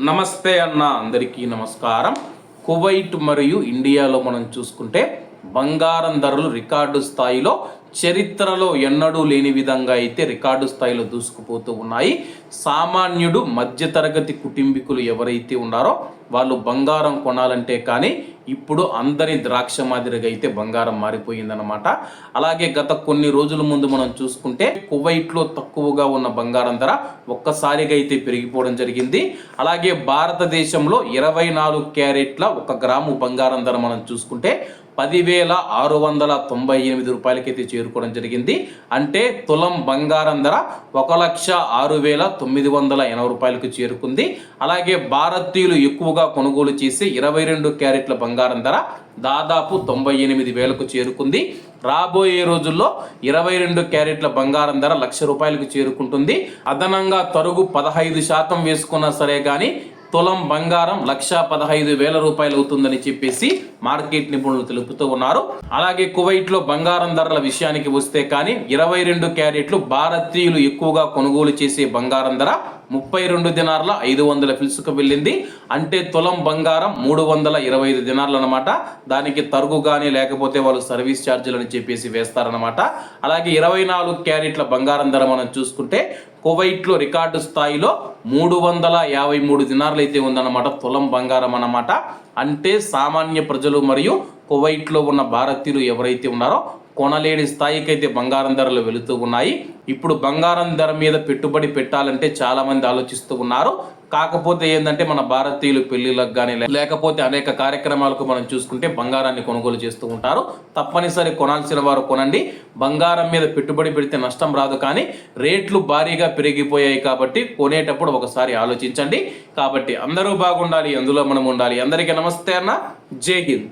నమస్తే అన్న అందరికీ నమస్కారం. కువైట్ మరియు ఇండియాలో మనం చూసుకుంటే బంగారం ధరలు రికార్డు స్థాయిలో చరిత్రలో ఎన్నడూ లేని విధంగా అయితే రికార్డు స్థాయిలో దూసుకుపోతూ ఉన్నాయి. సామాన్యుడు మధ్యతరగతి కుటుంబీకులు ఎవరైతే ఉన్నారో వాళ్ళు బంగారం కొనాలంటే కానీ ఇప్పుడు అందరి ద్రాక్ష మాదిరిగా అయితే బంగారం మారిపోయిందనమాట అలాగే గత కొన్ని రోజుల ముందు మనం చూసుకుంటే కువైట్లో తక్కువగా ఉన్న బంగారం ధర ఒక్కసారిగా అయితే పెరిగిపోవడం జరిగింది. అలాగే భారతదేశంలో ఇరవై నాలుగు క్యారెట్ల ఒక గ్రాము బంగారం ధర మనం చూసుకుంటే పదివేల ఆరు వందల తొంభై ఎనిమిది రూపాయలకైతే చేరుకోవడం జరిగింది. అంటే తులం బంగారం ధర ఒక లక్ష ఆరు వేల తొమ్మిది వందల ఎనభై రూపాయలకు చేరుకుంది. అలాగే భారతీయులు ఎక్కువగా కొనుగోలు చేసి ఇరవై రెండు క్యారెట్ల బంగారం ధర దాదాపు తొంభై ఎనిమిది వేలకు చేరుకుంది. రాబోయే రోజుల్లో ఇరవై రెండు క్యారెట్ల బంగారం ధర లక్ష రూపాయలకు చేరుకుంటుంది. అదనంగా తరుగు పదహైదు శాతం వేసుకున్నా సరే కానీ తులం బంగారం లక్ష పదహైదు వేల రూపాయలు అవుతుందని చెప్పేసి మార్కెట్ నిపుణులు తెలుపుతూ ఉన్నారు. అలాగే కువైట్లో బంగారం ధరల విషయానికి వస్తే కానీ ఇరవై రెండు క్యారెట్లు భారతీయులు ఎక్కువగా కొనుగోలు చేసే బంగారం ధర ముప్పై రెండు దినార్ల ఐదు వందల ఫిల్స్కు వెళ్ళింది. అంటే తులం బంగారం మూడు వందల ఇరవై ఐదు దినార్లు అనమాట దానికి తరుగు కానీ లేకపోతే వాళ్ళు సర్వీస్ ఛార్జీలు అని చెప్పేసి వేస్తారనమాట అలాగే ఇరవై నాలుగు క్యారెట్ల బంగారం ధర మనం చూసుకుంటే కువైట్లో రికార్డు స్థాయిలో మూడు వందల యాభై మూడు దినార్లు అయితే ఉందన్నమాట తులం బంగారం అన్నమాట. అంటే సామాన్య ప్రజలు మరియు కువైట్లో ఉన్న భారతీయులు ఎవరైతే ఉన్నారో కొనలేని స్థాయికి అయితే బంగారం ధరలు వెళుతూ ఉన్నాయి. ఇప్పుడు బంగారం ధర మీద పెట్టుబడి పెట్టాలంటే చాలా మంది ఆలోచిస్తూ ఉన్నారు. కాకపోతే ఏంటంటే మన భారతీయులు పెళ్ళిళ్ళకు కానీ లేకపోతే అనేక కార్యక్రమాలకు మనం చూసుకుంటే బంగారాన్ని కొనుగోలు చేస్తూ ఉంటారు. తప్పనిసరి కొనాల్సిన వారు కొనండి. బంగారం మీద పెట్టుబడి పెడితే నష్టం రాదు కానీ రేట్లు భారీగా పెరిగిపోయాయి కాబట్టి కొనేటప్పుడు ఒకసారి ఆలోచించండి. కాబట్టి అందరూ బాగుండాలి అందులో మనం ఉండాలి. అందరికీ నమస్తే అన్న. జై హింద్.